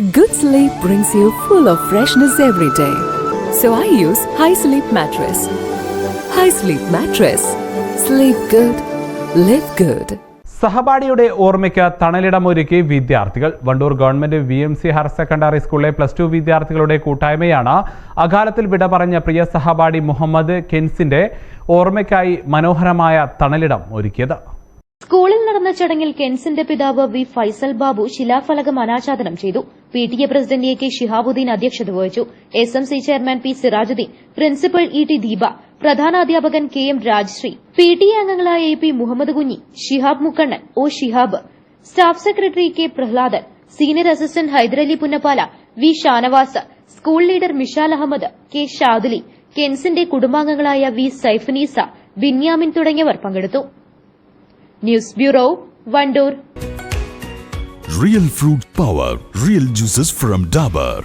Good sleep brings you full of freshness every day. So I use High Sleep Mattress. High Sleep Mattress. Sleep good. Live good. സഹപാഠിയുടെ ഓർമ്മയ്ക്ക് തണലിടമൊരുക്കി വിദ്യാർത്ഥികൾ Wandoor government V M C higher secondary സ്കൂളിലെ plus two വിദ്യാർത്ഥികളുടെ കൂട്ടായ്മയാണ് അകാലത്തിൽ വിട പറഞ്ഞ പ്രിയ സഹപാഠി മുഹമ്മദ് കെൻസിന്റെ ഓർമ്മയ്ക്കായി മനോഹരമായ തണലിടം ഒരുക്കിയത് സ്കൂളിൽ നടന്ന ചടങ്ങിൽ കെൻസിന്റെ പിതാവ് വി ഫൈസൽ ബാബു ശിലാഫലകം അനാച്ഛാദനം ചെയ്തു. P T A president A K Shihabuddin അധ്യക്ഷത വഹിച്ചു. S M C chairman P Sirajuddin principal E T Deepa പ്രധാനാധ്യാപകൻ K M Rajasree P T A അംഗങ്ങളായ A P Muhammad Kunhi Shihab Mukkannan O Shihab staff secretary K Prahladan senior assistant Haiderali Punnappala V Shanavas school leader Mishal Ahammed K Shaduli കെൻസിന്റെ കുടുംബാംഗങ്ങളായ V സൈഫനീസ Binyamin തുടങ്ങിയവർ പങ്കെടുത്തു. News bureau Wandoor Real fruit power, real juices from Dabur.